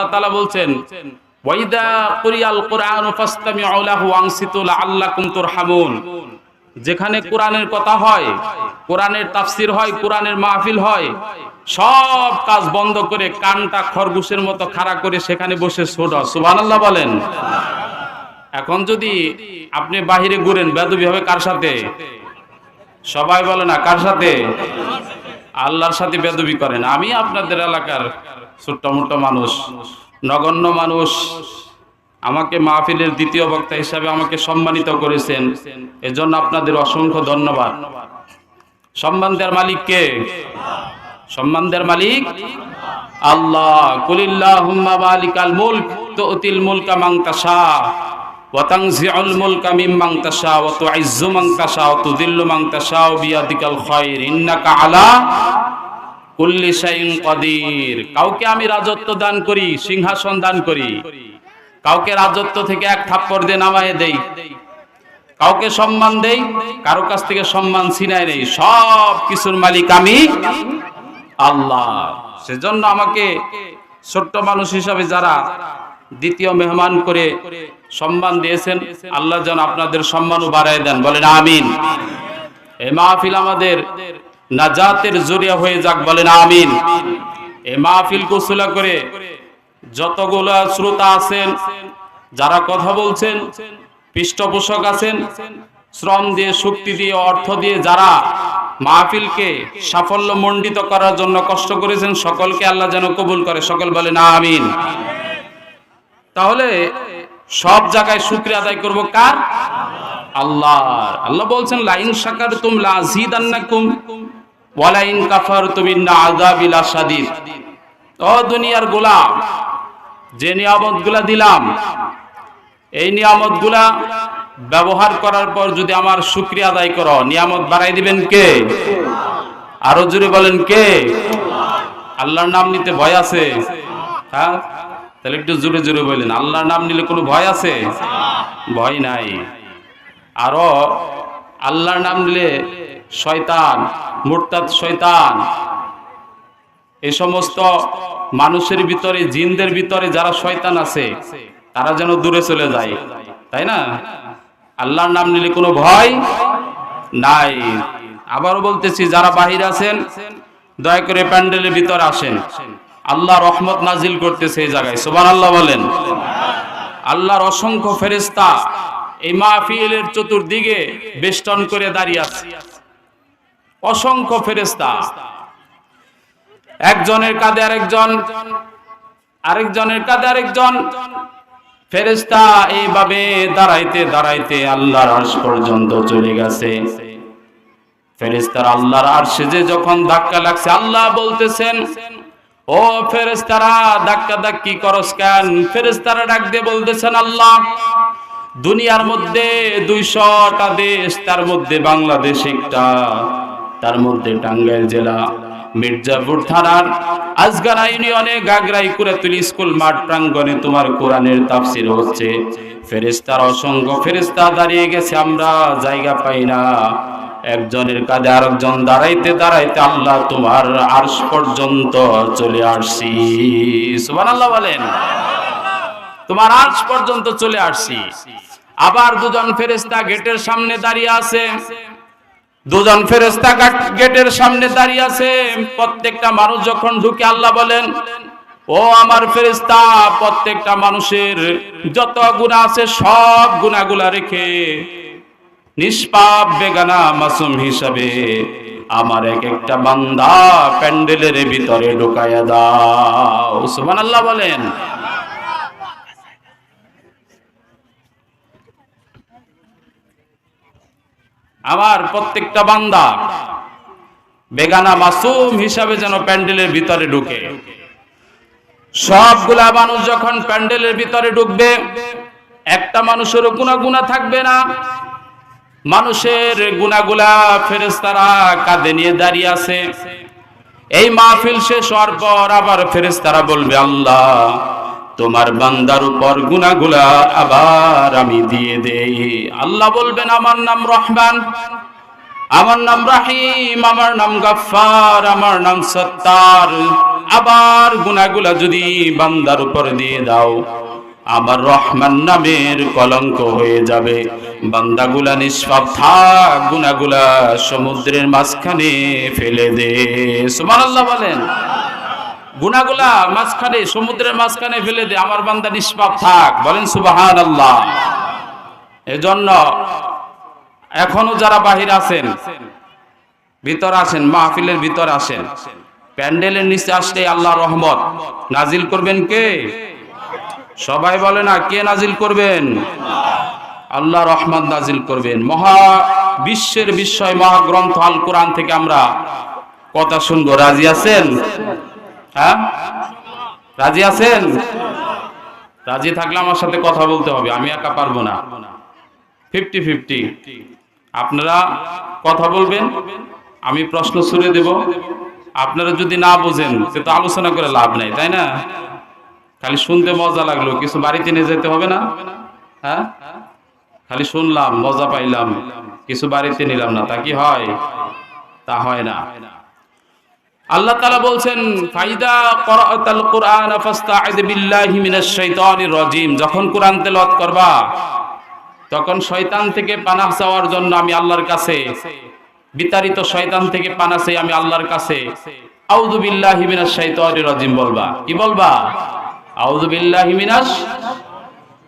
আল্লাহ তাআলা বলছেন যেখানে কোরআনের কথা হয়, কোরআনের তাফসির হয়, কোরআনের মাহফিল হয়, সব কাজ বন্ধ করে কানটা খরগোশের মতো খাড়া করে সেখানে বসে ছোট সুবহানাল্লাহ বলেন। এখন যদি আপনি বাহিরে ঘুরেন, বেদবি হবে কার সাথে? সবাই বলে না, কার সাথে? আল্লাহর সাথে বেদবি করেন। আমি আপনাদের এলাকার ছোট্ট মোটো মানুষ, নগণ্য মানুষ, আমাকে মাহফিলের দ্বিতীয় বক্তা হিসাবে আমাকে সম্মানিত করেছেন। এজন্য আপনাদের অসংখ্য ধন্যবাদ। সম্মান দেওয়ার মালিক কে? সম্মান দেওয়ার মালিক আল্লাহ। কুলিল্লাহুম্মা মালিকাল মুলক, তুতিল মুলকা মান ওয়া তানজিউল মুলকা মিম্মান তাশা, ওয়া তুইজ্জু মান তাশা, ওয়া তুযিল্লু মান তাশা বিয়াদিকাল খায়র ইন্নাকা আলা কুল্লি কাদির। কাউকে আমি রাজত্ব দান করি, সিংহাসন দান করি। কাউকে রাজত্ব থেকে এক থাপ্পড় দিয়ে নামায়ে দেই। কাউকে সম্মান দেই, কারও কাছ থেকে সম্মান ছিনাই নেই। সব কিছুর মালিক আমি আল্লাহ। সেজন্য আমাকে ছোট্ট মানুষ হিসাবে যারা দ্বিতীয় মেহমান করে সম্মান দিয়েছেন, আল্লাহ যেন আপনাদের সম্মানও বাড়ায় দেন। বলেন, আমিন। এই মাহফিল আমাদের নাজাতের জরিয়া হয়ে যাক বলেন, আমিন। এই মাহফিল কুসুলা করে যতগুলো শ্রোতা আছেন, যারা কথা বলছেন, পৃষ্ঠপোষক আছেন, শ্রম দিয়ে, শক্তি দিয়ে, অর্থ দিয়ে যারা মাহফিলকে সাফল্য মণ্ডিত করার জন্য কষ্ট করেছেন, সকলকে আল্লাহ যেন কবুল করে। সকল বলে না আমিন। তাহলে সব জায়গায় শুক্রিয়া আদায় করব কার? আল্লাহ আল্লাহ বলছেন লাইন শাকার তুম লাজিদান্নাকুম ওয়ালাইন কাফার তুমি না আযাবিল আসাদিদ ও দুনিয়ার গোলাম, যে নিয়ামতগুলা দিলাম, এই নিয়ামতগুলা ব্যবহার করার পর যদি আমার শুক্রিয়া আদায় করো, নিয়ামত বাড়াই দিবেন কে? আরও জোরে বলেন কে? আল্লাহর নাম নিতে ভয় আছে? হ্যাঁ? তাহলে একটু জোরে জোরে বলেন, আল্লাহর নাম নিলে কোনো ভয় আছে? ভয় নাই। আরও আল্লাহর নাম নিলে শয়তান, মুরতাদ শয়তান। এই সমস্ত মানুষের ভিতরে, জিনদের ভিতরে যারা শয়তান আছে, তারা যেন দূরে চলে যায়। তাই না? আল্লাহর নাম নিলে কোনো ভয় নাই। আবারও বলতেছি, যারা বাহির আছেন, দয়া করে প্যান্ডেলের ভিতরে আসেন। আল্লাহ রহমত নাজিল করতেছে এই জায়গায়। সুবান আল্লাহ বলেন। আল্লাহর অসংখ্য ফেরেস্তা এই মাহফিলের চতুর্দিকে বেষ্টন করে দাঁড়িয়ে আছে। অসংখ্য ফেরেস্তা একজনের কাঁধে আরেকজন, আরেকজনের কাঁধে আরেকজন। ফেরেস্তা এইভাবে দাঁড়াইতে দাঁড়াইতে আল্লাহর আরশ পর্যন্ত চলে গেছে। ফেরেস্তার আল্লাহর আরশে যে যখন ধাক্কা লাগছে, আল্লাহ বলতেছেন, ও ফেরেস্তারা ধাক্কা ধাক্কি করস কেন? ফেরেস্তারা ডাক দিয়ে বলতেছেন, আল্লাহ দুনিয়ার মধ্যে দুইশটা দেশ, তার মধ্যে বাংলাদেশ একটা, তার মধ্যে টাঙ্গাইল জেলা, মির্জাপুর থানার আজগারা ইউনিয়নে গাগরাই কুরাতুল স্কুল মাঠ প্রাঙ্গণে তোমার কোরআনের তাফসির হচ্ছে। ফেরেস্তার অসংখ্য ফেরেস্তা দাঁড়িয়ে গেছে, আমরা জায়গা পাই না। একজনের কাজে আরেকজন দাঁড়াইতে দাঁড়াইতে আল্লাহ তোমার আরশ পর্যন্ত চলে আসছি। সুবহানাল্লাহ বলেন। তোমার আজ পর্যন্ত চলে আসছি। আবার দুজন ফেরেস্তা গেটের সামনে দাঁড়িয়ে আছে। দুজন ফেরেস্তা গেটের সামনে দাঁড়িয়ে আছে। প্রত্যেকটা মানুষ যখন ঢুকে আল্লাহ বলেন, ও আমার ফেরেস্তা প্রত্যেকটা মানুষের যত গুণা আছে সব গুণাগুলা রেখে নিষ্পাপ, বেগানা, মাসুম হিসাবে আমার এক একটা বান্দা প্যান্ডেলের ভিতরে ঢুকাইয়া দাও। সুবহানাল্লাহ বলেন। আমার প্রত্যেকটা বান্দা বেগানা মাসুম হিসাবে যেন প্যান্ডেলের ভিতরে ঢুকে। সবগুলা মানুষ যখন প্যান্ডেলের ভিতরে ঢুকবে, একটা মানুষেরও গুণা থাকবে না। মানুষের গুণাগুলা ফেরেস্তারা কাঁধে নিয়ে দাঁড়িয়ে আছে। এই মাহফিল শেষ হওয়ার পর আবার ফেরেস্তারা বলবে, আল্লাহ তোমার বান্দার উপর গুনাগুলা আবার আমি দিয়ে দেই। আল্লাহ বলবেন, আমার নাম রহমান, আমার নাম রাহিম, আমার নাম গাফফার, আমার নাম সত্তার। আবার গুনাহগুলা যদি বান্দার উপর দিয়ে দাও, আমার রহমান নামের কলঙ্ক হয়ে যাবে। বান্দাগুলা নিষ্পাপ থাক গুনাগুলা সমুদ্রের মাঝখানে ফেলে দে। সুবহানাল্লাহ বলেন। গুনাগুলা মাঝখানে, সমুদ্রের মাঝখানে ফেলে দে, আমার বান্দা নিষ্পাপ থাক। বলেন সুবহানাল্লাহ। এজন্য এখনও যারা বাহির আছেন, ভিতর আসেন মাহফিলের ভিতর আসেন প্যান্ডেলের নিচে আসলে আল্লাহ রহমত। নাজিল করবেন কে? সবাই বলে না, কে নাজিল করবেন? আল্লাহ রহমত নাজিল করবেন। মহা বিশ্বের বিস্ময় মহাগ্রন্থ আল কোরআন থেকে আমরা কথা শুনব। রাজি আছেন? হ্যাঁ? রাজি আছেন? রাজি থাকলে আমার সাথে কথা বলতে হবে, আমি একা পারব না। Fifty fifty. আপনারা কথা বলবেন, আমি প্রশ্ন ছুড়ে দেব। আপনারা যদি না বোঝেন, সে তো আলোচনা করে লাভ নাই, তাই না? খালি শুনতে মজা লাগল, কিছু বাড়িতে নিয়ে যেতে হবে না? হ্যাঁ? খালি শুনলাম, মজা পাইলাম, কিছু বাড়িতে নিলাম না, তা কি হয়? তা হয় না। আল্লাহ তাআলা বলছেন, ফাইদা করাতাল যখন কোরআন তেলাওয়াত করবা, তখন শয়তান থেকে পানাহ চাওয়ার জন্য আমি আল্লাহর কাছে, বিতাড়িত শয়তান থেকে পানা চাই আমি আল্লাহর কাছে। বলবা। কি বলবা?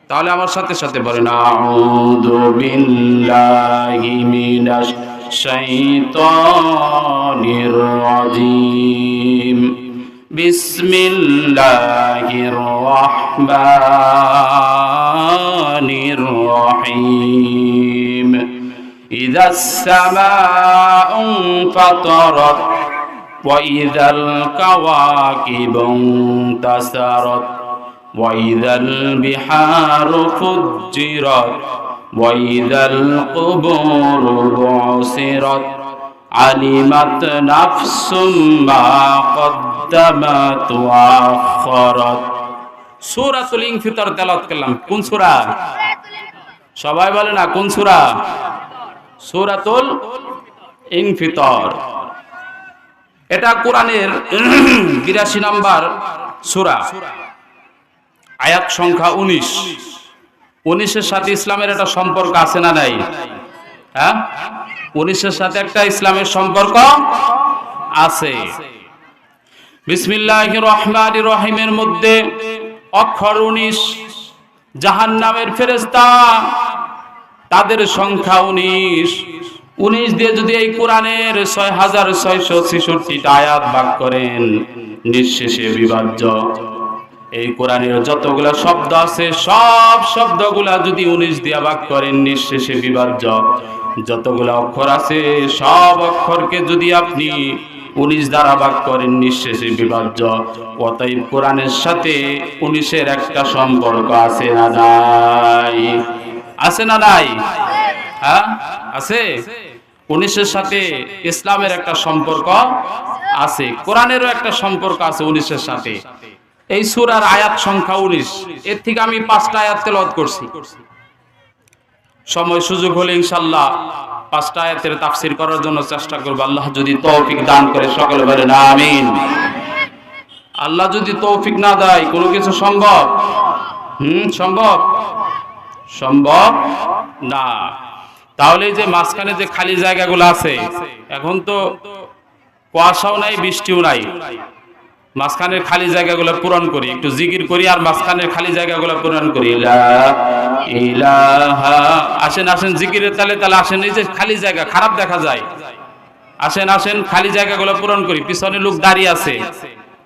তাহলে আমার সাথে সাথে বলেন, আউযু الشيطان الرجيم. بسم الله الرحمن الرحيم. إذا السماء انفطرت وإذا الكواكب انتصرت وإذا البحار فجرت وإذا القبور بعثرت علمت نفس ما قدمت وأخرت সূরাতুল ইনফিতর তেলাওয়াত করলাম কোন সূরা সবাই বলে না কোন সূরা সূরাতুল ইনফিতর এটা কোরআনের বিরাশি নাম্বার সূরা আয়াত সংখ্যা উনিশ উনিশের সাথে ইসলামের একটা সম্পর্ক আছে না নাই? হ্যাঁ? উনিশের সাথে একটা ইসলামের সম্পর্ক আছে। বিসমিল্লাহ রহমান রহিমের মধ্যে অক্ষর উনিশ জাহান নামের ফেরেস্তা তাদের সংখ্যা উনিশ। উনিশ দিয়ে যদি এই কোরআনের ছয় হাজার ছয়শো ছেষট্টিটা আয়াত ভাগ করেন, নিঃশেষে বিভাজ্য। এই কোরআনের যতগুলা শব্দ আছে, সব শব্দগুলা যদি উনিশ দিয়া ভাগ করেন, নিঃশেষে বিভাজ্য। যতগুলা অক্ষর আছে, সব অক্ষরকে যদি আপনি উনিশ দ্বারা ভাগ করেন, নিঃশেষে বিভাজ্য। অতএব কোরআনের সাথে উনিশের একটা সম্পর্ক আছে না নাই? আছে না নাই? হ্যাঁ? আছে? উনিশের সাথে ইসলামের একটা সম্পর্ক আছে, কোরআনেরও একটা সম্পর্ক আছে উনিশের সাথে। এই সুরার আয়াত সংখ্যা উনিশ। এর থেকে আমি পাঁচটা আয়াত তেলাওয়াত করছি। সময় সুযোগ হলে ইনশাল্লাহ পাঁচটা আয়াতের তাফসির করার জন্য চেষ্টা করব। আল্লাহ যদি তৌফিক দান করে সকলে বলেন, আমিন। আল্লাহ যদি তৌফিক না দেয়, কোনো কিছু সম্ভব? হুম, সম্ভব? সম্ভব না। তাহলে যে মাঝখানে যে খালি জায়গাগুলো আছে, এখন তো কুয়াশাও নাই, বৃষ্টিও নাই। মাঝখানের খালি জায়গাগুলো পূরণ করি একটু জিকির করি আর মাঝখানের খালি জায়গাগুলো পূরণ করি। আসেন আসেন জিকিরের তালে তালে আসেন এই যে খালি জায়গা খারাপ দেখা যায়। আসেন আসেন খালি জায়গাগুলো পূরণ করি পিছনে লোক দাঁড়িয়ে আছে।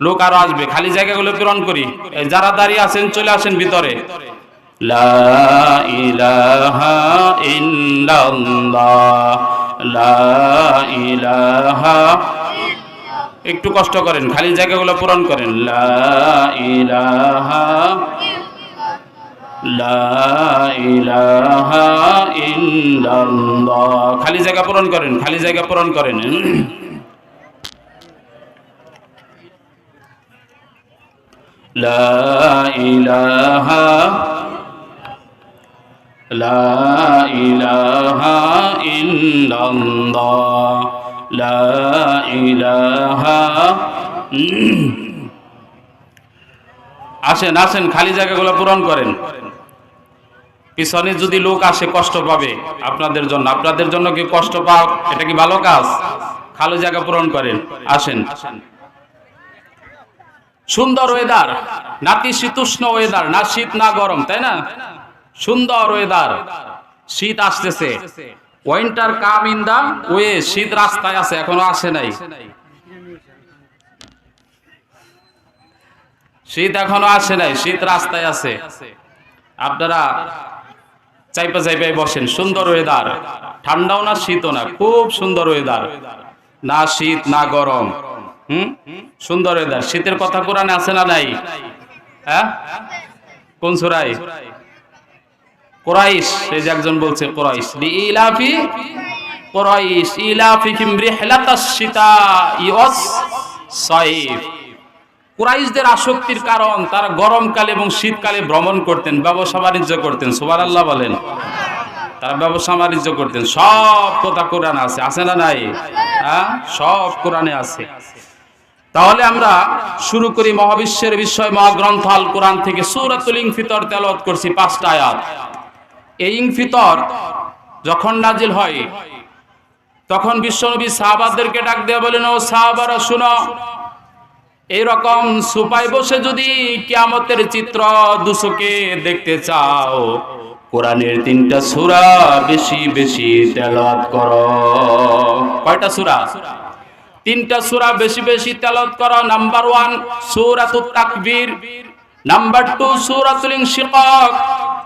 লোক আরও আসবে খালি জায়গাগুলো পূরণ করি। যারা দাঁড়িয়ে আছেন চলে আসেন ভিতরে। লা ইলাহা ইল্লাল্লাহ লা ইলাহা একটু কষ্ট করেন, খালি জায়গাগুলো পূরণ করেন। লা ইলাহা খালি জায়গা পূরণ করেন, খালি জায়গা পূরণ করেন। লা ইলাহা লা ইলাহা আসেন আসেন, খালি জায়গাগুলো পূরণ করেন। পিছনে যদি লোক আসে, কষ্ট পাবে আপনাদের জন্য। আপনাদের জন্য কি কষ্ট পাও এটা কি ভালো কাজ? খালি জায়গা পূরণ করেন। আসেন। সুন্দর ওয়েদার নাতিশীতোষ্ণ ওয়েদার না, শীত না গরম, তাই না? সুন্দর ওয়েদার শীত আসতেছে। ওয়েন্টার কাম ইন দা ওয়ে, শীত রাস্তায় আছে, এখনও আসে নাই। শীত এখনও আসে নাই, শীত রাস্তায় আছে। আপনারা চাইপা চাইপাই বসেন, সুন্দর ওয়েদার ঠান্ডাও না, শীতও না, খুব সুন্দর ওয়েদার না শীত, না গরম। হুম? সুন্দর ওয়েদার শীতের কথা কোরআনে আছে না নাই? হ্যাঁ? কোন সুরাই কোরাইশ, এই যে একজন বলছে কোরাইশ ইলাফি কোরাইশ ইলাফিহিম রিহলাতাস শিতা ইওয়াস সাইফ। কুরাইশদের আসক্তির কারণ, তারা গরমকালে এবং শীতকালে ভ্রমণ করতেন, ব্যবসা বাণিজ্য করতেন সুবার আল্লাহ বলেন। তারা ব্যবসা বাণিজ্য করতেন, সব কথা কোরআন আছে আছে না নাই? হ্যাঁ? সব কোরআনে আছে। তাহলে আমরা শুরু করি মহাবিশ্বের বিষয় মহাগ্রন্থ আল কোরআন থেকে, সুরাতুল ইংফিতর তেলাওয়াত করছি পাঁচটা আয়াত। এই ইংফিতর যখন নাজিল হয়, তখন বিশ্বনবী সাহাবাদেরকে ডাক দিয়ে বলেন ও সাহাবারা, শুনো। এইরকম সুপাই বসে যদি কিয়ামতের চিত্র দুশোকে দেখতে চাও, কোরআনের তিনটা সূরা বেশি বেশি তেলাওয়াত করো। কয়টা সূরা? তিনটা সূরা বেশি বেশি তেলাওয়াত করো। নাম্বার ওয়ান, সূরাতুত তাকবীর। নাম্বার টু সূরাতুল ইনশিকাক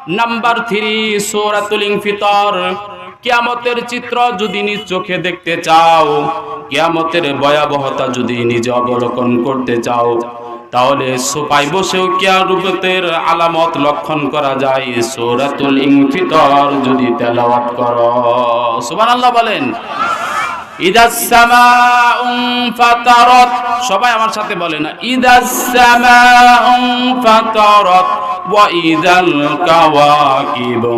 নাম্বার থ্রি সূরাতুল ইনফিতর কিয়ামতের চিত্র যদি নিজ চোখে দেখতে চাও, কিয়ামতের ভয়াবহতা যদি নিজে অবলোকন করতে চাও, তাহলে সোপাই বসেও কিয়ামতের আলামত লক্ষণ করা যায়। সূরাতুল ইনফিতর যদি তেলাওয়াত করো। সুবহানাল্লাহ বলেন। ফাতারাত। সবাই আমার সাথে বলে না ফাতারাত, ওয়া ইদাল কাওয়াকিবু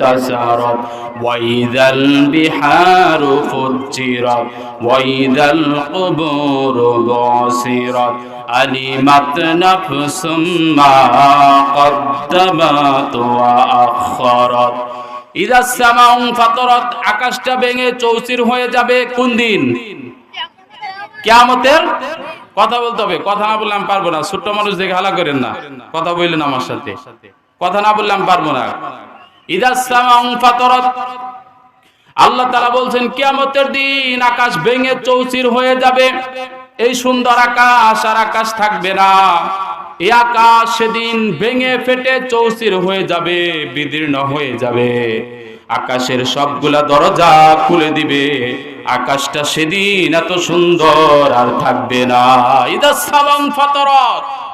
তাসারাত, ওয়া ইদাল বিহারু ফুজ্জিরাত, ওয়া ইদাল কুবুরু বুসিরাত আলিমাত নাফসুম মা কদ্দামাত ওয়া আখখারাত ইদা সামাউন ফাতরাত, আকাশটা ভেঙে চৌচির হয়ে যাবে কোন দিন? কিয়ামতের? কথা বলতে হবে, কথা না বললাম পারব না, ছোট্ট মানুষ দেখে হালা করেন না। কথা বললেন আমার সাথে, কথা না বললাম পারব না। ইদা সামাউন ফাতরাত, আল্লাহ তাআলা বলছেন, কিয়ামতের দিন আকাশ ভেঙে চৌচির হয়ে যাবে, এই সুন্দর আকাশ আর আকাশ থাকবে না। এই আকাশ সেদিন ভেঙে ফেটে চৌচির হয়ে যাবে, বিদীর্ণ হয়ে যাবে। আকাশের সবগুলা দরজা খুলে দিবে। আকাশটা সেদিন এত সুন্দর আর থাকবে না। ইদাস ফাতরাত।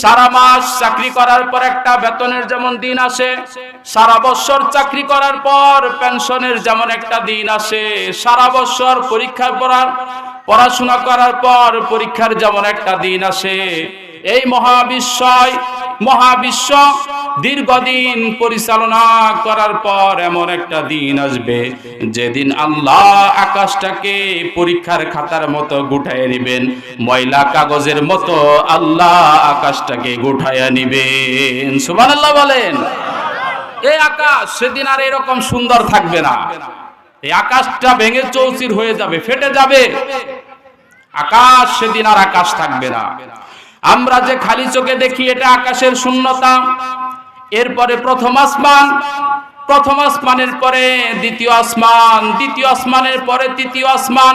সারা মাস চাকরি করার পর একটা বেতনের যেমন দিন আসে, সারা বছর চাকরি করার পর পেনশনের যেমন একটা দিন আসে, সারা বছর পরীক্ষা পড়ার পড়াশোনা করার পর পরীক্ষার যেমন একটা দিন আসে। এই মহাবিশ্বয় মহাবিশ্ব দীর্ঘদিন পরিচালনা করার পর এমন একটা দিন আসবে, যেদিন আল্লাহ আকাশটাকে পরীক্ষার খাতার মতো গুঠায় নিবেন, ময়লা কাগজের মতো আল্লাহ আকাশটাকে গুঠায় নিবেন। সুমান আল্লাহ বলেন। এই আকাশ সেদিন আর এরকম সুন্দর থাকবে না। এই আকাশটা ভেঙে চৌচির হয়ে যাবে, ফেটে যাবে। আকাশ সেদিন আর আকাশ থাকবে না। আমরা যে খালি চোখে দেখি এটা আকাশের শূন্যতা। এরপরে প্রথম আসমান, প্রথম আসমানের পরে দ্বিতীয় আসমান, দ্বিতীয় আসমানের পরে তৃতীয় আসমান।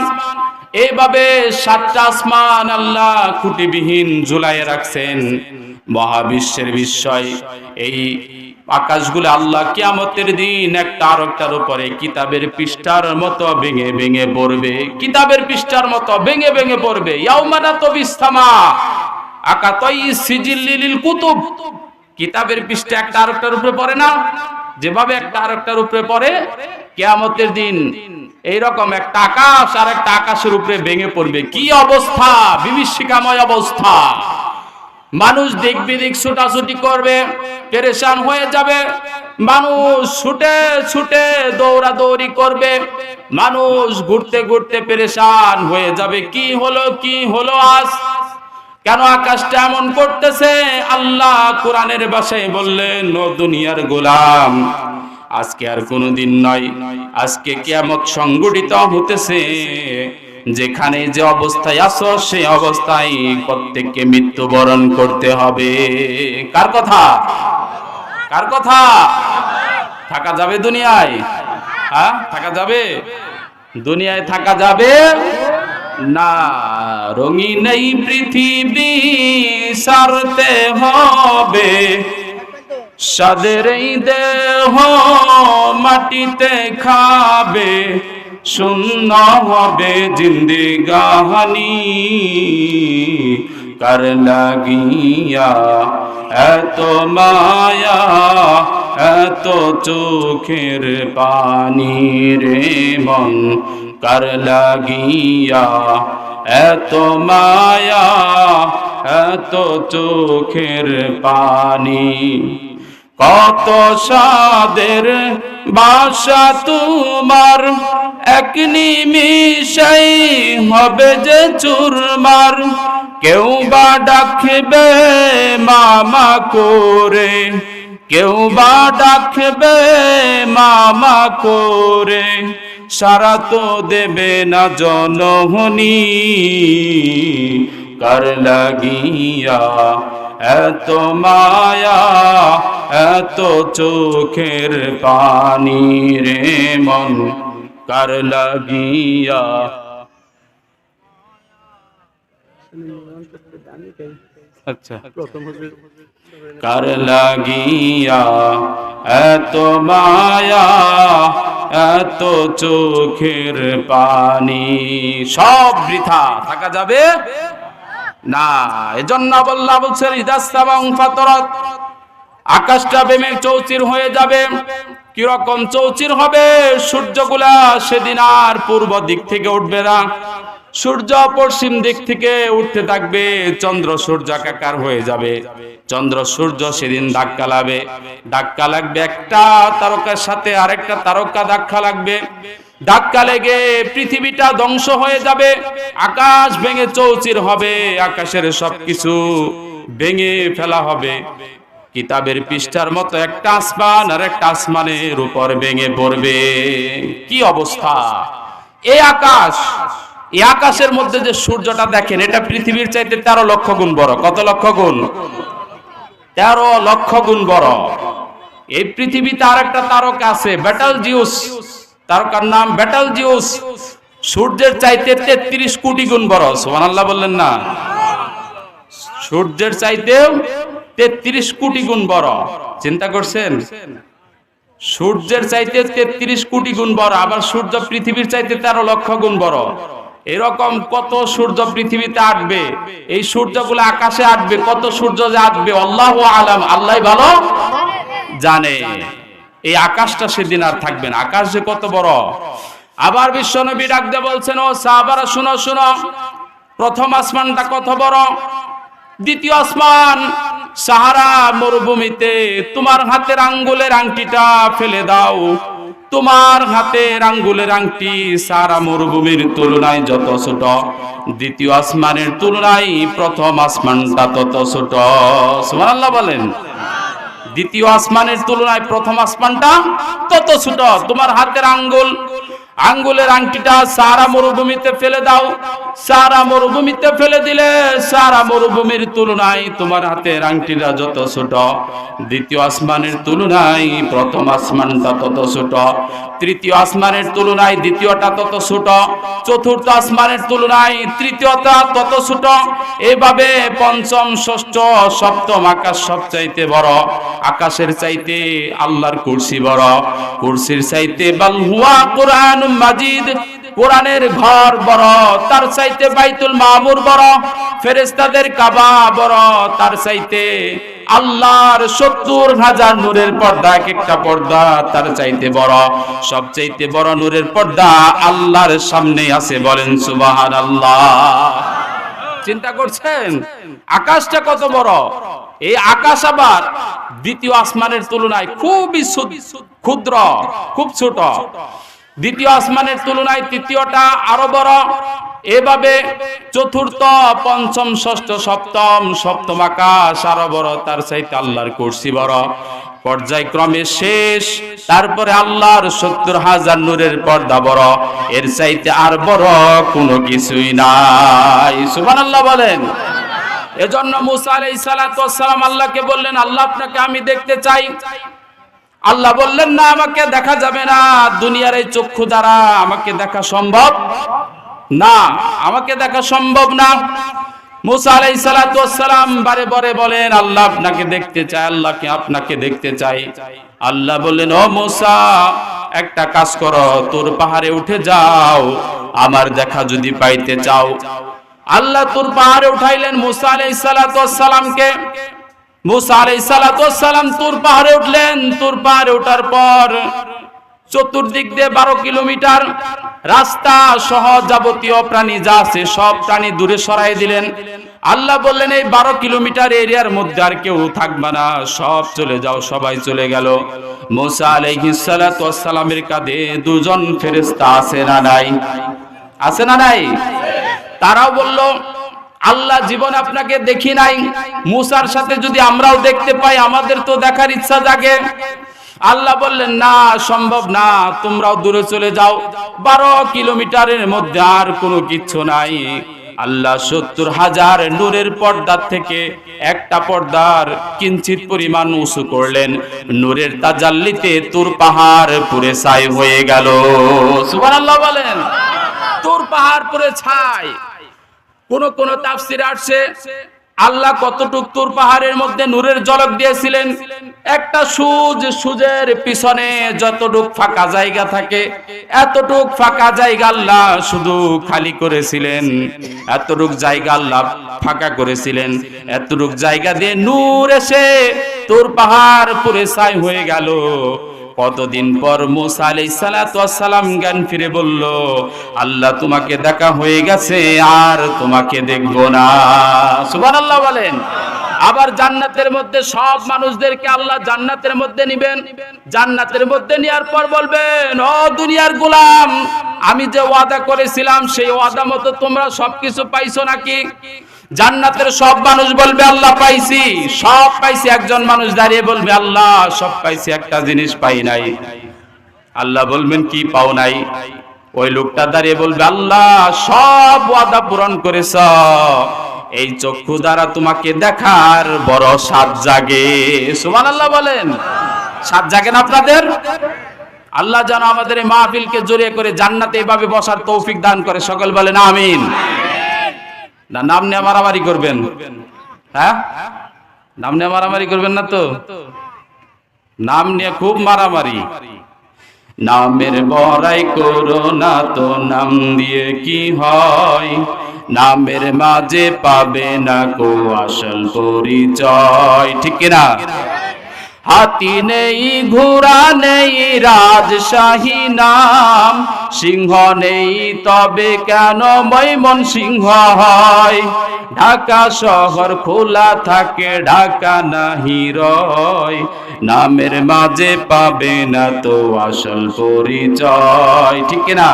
এইভাবে সাতটা আসমান আল্লাহ খুঁটিবিহীন ঝুলাইয়ে রাখছেন। মহাবিশ্বের বিস্ময়, এই আকাশগুলো আল্লাহ কিয়ামতের দিন একটা আর একটার উপরে কিতাবের পৃষ্ঠার মতো ভেঙে ভেঙে পড়বে। কিতাবের পৃষ্ঠার মতো ভেঙে ভেঙে পড়বে। ইয়াউমানা তো বিস্তামা কুতুব। কিতাবের পৃষ্ঠা একটা আর একটার উপরে পড়ে না? যেভাবে একটা আর একটার উপরে পড়ে, কেয়ামতের দিন এইরকম একটা আকাশ আর একটা আকাশের উপরে ভেঙে পড়বে। কি অবস্থা? বিভীষিকাময় অবস্থা। মানুষ দিক বিদিক ছুটাছুটি করবে, পেরেশান হয়ে যাবে। মানুষ ছুটে ছুটে দৌড়াদৌড়ি করবে। মানুষ ঘুরতে ঘুরতে পেরেশান হয়ে যাবে। কি হলো কি হলো আজ? কেন আকাশটা এমন করতেছে? আল্লাহ কোরআনের বাসায় বললেন, ও দুনিয়ার গোলাম, আজকে আর কোনোদিন নয়। আজকে কিয়ামত সংগঠিত হতেছে। যেখানে যে অবস্থায় আছো সেই অবস্থায় প্রত্যেককে মৃত্যুবরণ করতে হবে। কার কথা? কার কথা? থাকা যাবে দুনিয়ায়? হ্যাঁ থাকা যাবে? দুনিয়ায় থাকা যাবে? না রঙিন এই পৃথিবী সারতে হবে। সাদের দেহ মাটিতে খাবে, শূন্য হবে জিন্দিগাহানি কার লাগিয়া এত মায়া, এত চোখের পানি রে মন কার লাগিয়া? এত মায়া, এত চোখের পানি। কত সাদের বাসা তোমার, এক নিমিষাই হবে যে চুরমার। কেউ বা ডাকবে মামা করে, কেউ বা ডাকবে মামা করে। সারা তো দেবে না জনহনি। কার লাগিয়া এত মায়া এত চোখের পানি রে মন। কার লাগিয়া আচ্ছা। কার লাগিয়া এত মায়া এত চোখের পানি সব বৃথা থাকা যাবে? না, এজন্য বল্লা বলছেন ইদাস্তাবাং ফাতরাত। আকাশটা বেমে চৌচির হয়ে যাবে। কীরকম চৌচির হবে, সূর্যগুলা সেদিন আর পূর্ব দিক থেকে উঠবে না। সূর্য পশ্চিম দিক থেকে উঠতে থাকবে, চন্দ্র সূর্যাকার হয়ে যাবে। চন্দ্র সূর্য সেদিন ধাক্কা লাগবে। ধাক্কা লাগবে একটা তারকার সাথে আরেকটা তারকা ধাক্কা লাগবে। ধাক্কা লেগে পৃথিবীটা ধ্বংস হয়ে যাবে। আকাশ ভেঙে চৌচির হবে, আকাশের সবকিছু ভেঙে ফেলা হবে। কিতাবের পৃষ্ঠার মতো একটা আসমান আর একটা আসমানের উপর ভেঙে পড়বে। কি অবস্থা? এই আকাশ এই আকাশের মধ্যে যে সূর্যটা দেখেন, এটা পৃথিবীর চাইতে তেরো লক্ষ গুণ বড়। কত লক্ষ গুণ? তেরো লক্ষ গুণ বড়। এই পৃথিবীতে আর একটা তারকা আছে ব্যাটাল জিউস তারকার নাম ব্যাটাল জিউস সূর্যের চাইতে তেত্রিশ কোটি গুণ বড়। সোমান আল্লাহ বললেন না? সূর্যের চাইতেও তেত্রিশ কোটি গুণ বড়। চিন্তা করছেন? সূর্যের চাইতে তেত্রিশ কোটি গুণ বড়, আবার সূর্য পৃথিবীর চাইতে তেরো লক্ষ গুণ বড়। এরকম কত সূর্য পৃথিবীতে আটবে? এই সূর্যগুলো আকাশে আটবে, কত সূর্য যে আটবে? আল্লাহ আলাম আল্লাহ ভালো জানে। এই আকাশটা সেদিন আর থাকবে না। আকাশ যে কত বড়। আবার বিশ্বনবী ডাকতে বলছেন, ও সাহাবারা, শুনো শুনো। প্রথম আসমানটা কত বড়? দ্বিতীয় আসমান, সাহারা মরুভূমিতে। তোমার হাতের আঙ্গুলের আংটিটা ফেলে দাও। তোমার হাতের আঙ্গুলের আংটি সারা মরুভূমির তুলনায় যত ছোট। দ্বিতীয় আসমানের তুলনায় প্রথম আসমানটা তত ছোট। সুবহানাল্লাহ বলেন। দ্বিতীয় আসমানের তুলনায় প্রথম আসমানটা তত ছোট। তোমার হাতের আঙ্গুল আঙ্গুলের আংটিটা সারা মরুভূমিতে ফেলে দাও। সারা মরুভূমিতে ফেলে দিলে সারা মরুভূমির তুলনায় তোমার হাতের আংটিটা যত ছোট, দ্বিতীয় আসমানের তুলনায় প্রথম আসমানটা তত ছোট, তৃতীয় আসমানের তুলনায় দ্বিতীয়টা তত ছোট, চতুর্থ আসমানের তুলনায় তৃতীয়টা তত ছোট। এভাবে পঞ্চম, ষষ্ঠ, সপ্তম আকাশ সবচাইতে বড়। আকাশের চাইতে আল্লাহর কুরসি বড়। কুরসির চাইতে বাল হুয়া কোরআন মাজিদ, কোরআনের ঘর বড়, তার চাইতে বাইতুল মামুর বড় ফেরেস্তাদের কাবা বড়, তার চাইতে আল্লাহর সত্তর হাজার নূরের পর্দা এক একটা পর্দা তার চাইতে বড়। সবচাইতে বড় নূরের পর্দা আল্লাহর সামনে আছে, বলেন আল্লাহ চিন্তা করছেন? আকাশটা কত বড়? এই আকাশ আবার দ্বিতীয় আসমানের তুলনায় খুবই ক্ষুদ্র, খুব ছোট। দ্বিতীয় আসমানের তুলনায় তৃতীয়টা আরও বড়। এভাবে চতুর্থ, পঞ্চম, ষষ্ঠ, সপ্তম সপ্তম আকাশ আরও বড়, তার চাইতে আল্লাহর কুরসি বড়। পর্যায়ক্রমে শেষ, তারপরে আল্লাহর সত্তর হাজার নূরের পর্দা বড়। এর চাইতে আর বড় কোনো কিছুই নাই। সুবহানাল্লাহ বলেন। এজন্য মুসা সালাতু ওয়াসসালাম আল্লাহকে বললেন, আল্লাহ আপনাকে আমি দেখতে চাই। আল্লাহ বললেন, না, আমাকে দেখা যাবে না। দুনিয়ার এই চক্ষু দ্বারা আমাকে দেখা সম্ভব না। আমাকে দেখা সম্ভব না। মুসা বারে বারে বলেন, আল্লাহ আপনাকে দেখতে চাই আল্লাহকে আপনাকে দেখতে চাই আল্লাহ বললেন, ও একটা কাজ করো, তোর পাহাড়ে উঠে যাও, আমার দেখা যদি পাইতে চাও। আল্লাহ তোর পাহাড়ে উঠাইলেন মুসা আলাইহিস সালাতু ওয়াসসালামকে মুসা সালাতু ওয়াসসালাম তুর পাহাড়ে উঠলেন। তুর পাহাড়ে ওঠার পর চতুর্দিক দিয়ে বারো কিলোমিটার রাস্তা সহ যাবতীয় প্রাণী যা আছে সব প্রাণী দূরে সরাই দিলেন। আল্লাহ বললেন, এই বারো কিলোমিটার এরিয়ার মধ্যে আর কেউ থাকবে না। সব চলে যাও, সবাই চলে গেল। মোসা আলাইহিসালামের কাঁধে দুজন ফেরেস্তা আছে না নাই? আছে না নাই? তারাও বলল আল্লাহ জীবন আপনাকে দেখি নাই। মুসার সাথে যদি আমরাও দেখতে পাই, আমাদের তো দেখার ইচ্ছা জাগে। আল্লাহ বললেন, না, সম্ভব না, তোমরাও দূরে চলে যাও। বারো কিলোমিটারের মধ্যে আর কোনো কিচ্ছু নাই। আল্লাহ সত্তর হাজার নূরের পর্দার থেকে একটা পর্দার কিঞ্চিত পরিমাণ উঁচু করলেন। নূরের তাজাল্লিতে তুর পাহাড় পুরে ছাই হয়ে গেল। সুবহানাল্লাহ বলেন, তুর পাহাড় পুরে ছাই। কোন কোন তাফসির আসছে, আল্লাহ কতটুক তুর পাহাড়ের মধ্যে নূরের ঝলক দিয়েছিলেন? একটা সুজ সুজের পিছনে যতটুক ফাঁকা জায়গা থাকে, এতটুক ফাঁকা জায়গা আল্লাহ শুধু খালি করেছিলেন। এতটুক জায়গা আল্লাহ ফাঁকা করেছিলেন। এতটুক জায়গা দিয়ে নূর এসে তোর পাহাড় পুরে ছাই হয়ে গেল। কতদিন পর মুসা সালাতু ওয়াসসালাম জ্ঞান ফিরে বলল, আল্লাহ তোমাকে দেখা হয়ে গেছে, আর তোমাকে দেখব না। সুবহানাল্লাহ বলেন। আবার জান্নাতের মধ্যে সব মানুষদেরকে আল্লাহ জান্নাতের মধ্যে নিবেন। জান্নাতের মধ্যে নেওয়ার পর বলবেন, ও দুনিয়ার গোলাম, আমি যে ওয়াদা করেছিলাম, সেই ওয়াদা মতো তোমরা সবকিছু পাইছো নাকি? জান্নাতের সব মানুষ বলবে, আল্লাহ পাইছি। সব পাইছি, একজন মানুষ দাঁড়িয়ে বলবে, আল্লাহ, সব পাইছি, একটা জিনিস পাই নাই। আল্লাহ বলবেন, কি পাও নাই? ওই লোকটা দাঁড়িয়ে বলবে, আল্লাহ, সব ওয়াদা পূরণ করেছ। এই চক্ষু দ্বারা তোমাকে দেখার বড় সাত জাগে। সুমান আল্লাহ বলেন সাত জাগেন আপনাদের? আল্লাহ যেন আমাদের মাহফিলকে জড়িয়ে করে জান্নাতে এভাবে বসার তৌফিক দান করে। সকল বলেন, আমিন। না, নাম নিয়ে মারামারি করবেন। হ্যাঁ? নাম নিয়ে মারামারি করবেন না তো? নাম নিয়ে খুব মারামারি। নামের বড়াই করো না তো, নাম দিয়ে কি হয়? নামের মাঝে পাবে না কো, আসল পরিচয়। ঠিক না হাতি নেই, ঘোড়া নেই, রাজশাহী নাম। সিংহ নেই, তবে কেন মৈমন সিংহ হয়? ঢাকা শহর খোলা থাকে, ঢাকা নাহি রয়। নামের মাঝে পাবে না তো আসল পরিচয়। ঠিক না?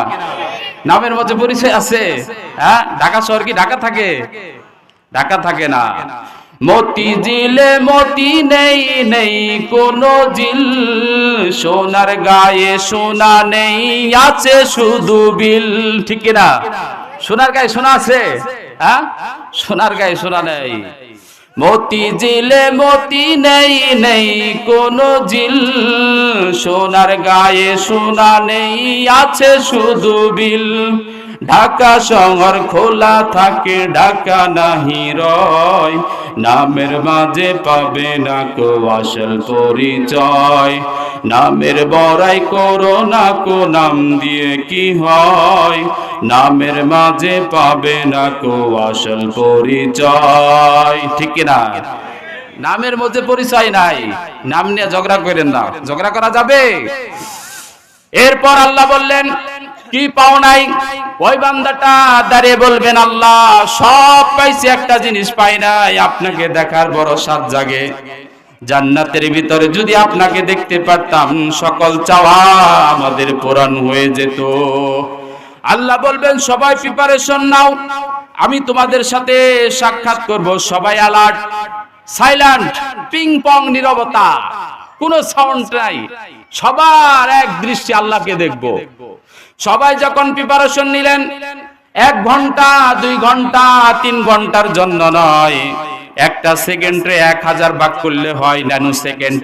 নামের মাঝে পরিচয় আছে। হ্যাঁ ঢাকা শহর কি ঢাকা থাকে? ঢাকা থাকে না। মতি জিলে মতি নেই নেই কোনো জিল। সোনার গায়ে সোনা নেই, আছে শুধু বিল। ঠিক না সোনার গায়ে সোনা আছে? হ্যাঁ? সোনার গায়ে সোনা নেই। মতি জিলে মতি নেই নেই কোনো জিল। সোনার গায়ে সোনা নেই, আছে শুধু বিল। ঢাকা শহর খোলা থাকে, ঢাকা নাহি রয়। নামের মাঝে পাবে না কো আসল পরিচয়। নামের বড়াই করো না কো নাম দিয়ে কি হয়। নামের মাঝে পাবে না কো আসল পরিচয়। ঠিক না নামের মধ্যে পরিচয় নাই। নাম নিয়ে ঝগড়া করেন না। ঝগড়া করা যাবে? এরপর আল্লাহ বললেন কি পাও নাই? ওই বান্দাটা দাঁড়িয়ে বলবেন, আল্লাহ, সব পাইছি, একটা জিনিস পাই নাই, আপনাকে দেখার বড় সাত জাগে। জান্নাতের ভিতরে যদি আপনাকে দেখতে পারতাম, সকল চাওয়া আমাদের পূরণ হয়ে যেত। আল্লাহ বলবেন, সবাই প্রিপারেশন নাও, আমি তোমাদের সাথে সাক্ষাৎ করব। সবাই অ্যালার্ট সাইলেন্ট পিং পং নীরবতা, কোনো সাউন্ড নাই। সবার এক দৃষ্টি আল্লাহকে দেখব। সবাই যখন প্রিপারেশন নিলেন, এক ঘণ্টা, দুই ঘণ্টা, তিন ঘণ্টার জন্য নয়। একটা সেকেন্ডে এক হাজার ভাগ করলে হয় ন্যানো সেকেন্ড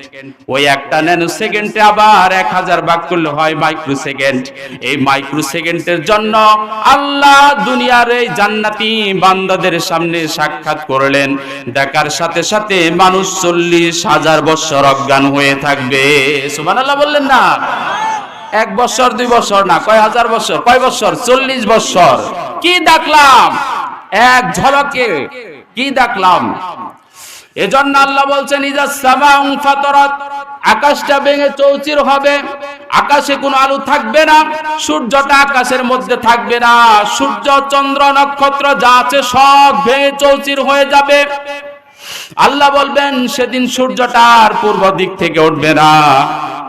ওই একটা ন্যানো সেকেন্ডে আবার এক হাজার ভাগ করলে হয় মাইক্রো সেকেন্ড এই মাইক্রো সেকেন্ডের জন্য আল্লাহ দুনিয়ার এই জান্নাতি বান্দাদের সামনে সাক্ষাৎ করলেন। দেখার সাথে সাথে মানুষ চল্লিশ হাজার বছর অজ্ঞান হয়ে থাকবে। সুমান আল্লাহ বললেন না? এক বছর, দুই বছর না, কয় হাজার বছর, কয় বছর? চল্লিশ বছর। কি দেখলাম? এক ঝলকে কি দেখলাম? এজন্য আল্লাহ বলছেন, ইজা সামাউং ফাতরাত আকাশটা ভেঙে চৌচির হবে। আকাশে কোনো আলো থাকবে না, সূর্যটা আকাশের মধ্যে থাকবে না। সূর্য, চন্দ্র, নক্ষত্র যা আছে সব ভেঙে চৌচির হয়ে যাবে। আল্লাহ বলবেন, সেদিন সূর্যটা আর পূর্ব দিক থেকে উঠবে না,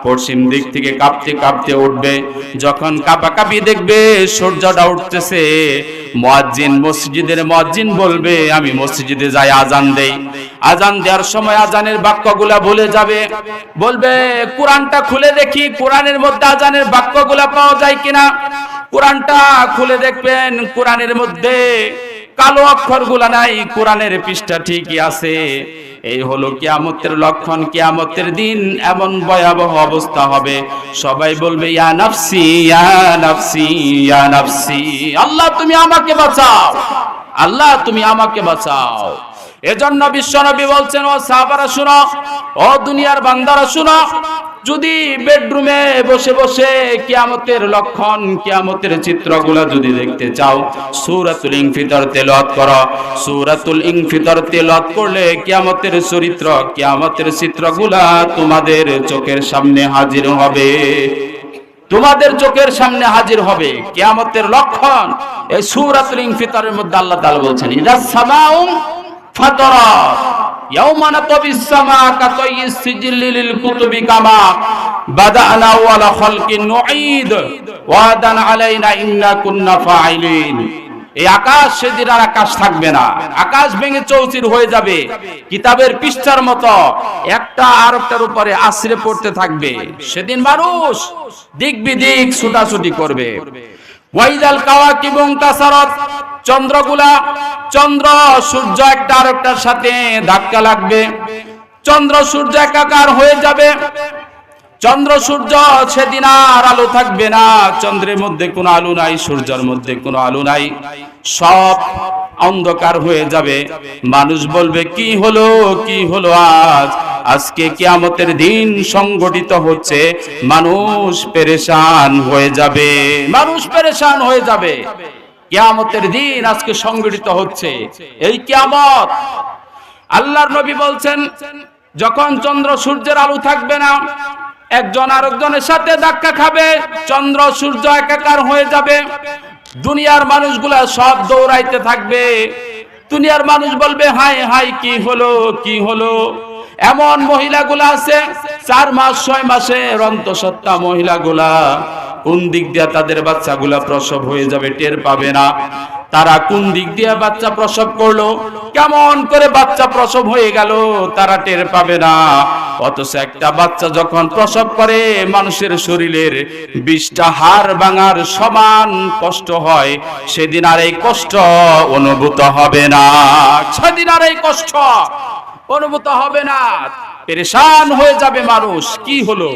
পশ্চিম দিক থেকে কাঁপতে কাঁপতে উঠবে। যখন কাঁপাকাঁপি দেখবে, সূর্যটা উঠতেছে। মুয়াজ্জিন মসজিদের মুয়াজ্জিন বলবে, আমি মসজিদে যাই, আজান দেই। আজান দেওয়ার সময় আজানের বাক্যগুলা ভুলে যাবে। বলবে, কোরআনটা খুলে দেখি, কোরআনের মধ্যে আজানের বাক্যগুলা পাওয়া যায় কিনা? কোরআনটা খুলে দেখবেন, কোরআনের মধ্যে কালো অক্ষরগুলা নাই, কোরআনের পৃষ্ঠা ঠিকই আছে। এই হলো কিয়ামতের লক্ষণ, কিয়ামতের দিন এমন ভয়াবহ অবস্থা হবে। সবাই বলবে, ইয়া নাফসি ইয়া নাফসি ইয়া নাফসি। আল্লাহ, তুমি আমাকে বাঁচাও। আল্লাহ, তুমি আমাকে বাঁচাও। এজন্য বিশ্বনবী বলছেন, ও সাহাবারা, শুনো। ও দুনিয়ার বান্দারা, শুনো। যদি বেডরুমে বসে বসে কিয়ামতের লক্ষণ, কিয়ামতের চিত্রগুলো যদি দেখতে চাও, সূরাতুল ইনফিতর তেলাওয়াত করো। সূরাতুল ইনফিতর তেলাওয়াত করলে কিয়ামতের চরিত্র, কিয়ামতের চিত্রগুলা তোমাদের চোখের সামনে হাজির হবে। তোমাদের চোখের সামনে হাজির হবে। কিয়ামতের লক্ষণ, এই সূরাতুল ইনফিতরের মধ্যে আল্লাহ তাআলা বলছেন ইদা সামাউম কুতুবি কামা বাদানা ওয়ালা নুঈদ। ওয়াদান আলাইনা ইন্না ফাইলিন এই আকাশ সেদিন আর আকাশ থাকবে না। আকাশ ভেঙে চৌচির হয়ে যাবে। কিতাবের পৃষ্ঠার মতো একটা আরেকটার উপরে আশ্রে পড়তে থাকবে। সেদিন মানুষ দিক বিদিক ছুটাছুটি করবে। ওয়াইদাল কাওয়াকিবুং তাসারাত চন্দ্রগুলা, চন্দ্র, সূর্য একটা আরেকটার সাথে ধাক্কা লাগবে। চন্দ্র, সূর্য একাকার হয়ে যাবে। চন্দ্র, সূর্য সেদিন আর আলো থাকবে না। চন্দ্রের মধ্যে কোনো আলো নাই, সূর্যের মধ্যে কোনো আলো নাই। সব অন্ধকার হয়ে যাবে। মানুষ বলবে, কি হলো কি হলো আজ? আজকে কিয়ামতের দিন সংগঠিত হচ্ছে। মানুষ পেরেশান হয়ে যাবে। মানুষ পেরেশান হয়ে যাবে। কিয়ামতের দিন আজকে সংগঠিত হচ্ছে। এই কিয়ামত আল্লাহর নবী বলছেন, যখন চন্দ্র, সূর্যের আলো থাকবে না একজন আরেকজনের সাথে ধাক্কা খাবে, চন্দ্র, সূর্য একাকার হয়ে যাবে। দুনিয়ার মানুষগুলা সব দৌড়াইতে থাকবে। দুনিয়ার মানুষ বলবে হাই হাই কি হলো কি হলো? এমন মহিলাগুলা আছে, চার মাস, ছয় মাসের অন্তঃসত্ত্বা মহিলাগুলা, কোন দিক দিয়ে তাদের বাচ্চাগুলা প্রসব হয়ে যাবে টের পাবে না। তারা কোন দিক দিয়ে বাচ্চা প্রসব করল, কেমন করে বাচ্চা প্রসব হয়ে গেল, তারা টের পাবে না। অথচ একটা বাচ্চা যখন প্রসব করে, মানুষের শরীরের বিশটা হাড় ভাঙার সমান কষ্ট হয়, সেদিন আর এই কষ্ট অনুভূত হবে না। সেদিন আর এই কষ্ট অনুভূত হবে না। পেরেশান হয়ে যাবে মানুষ। কি হলো?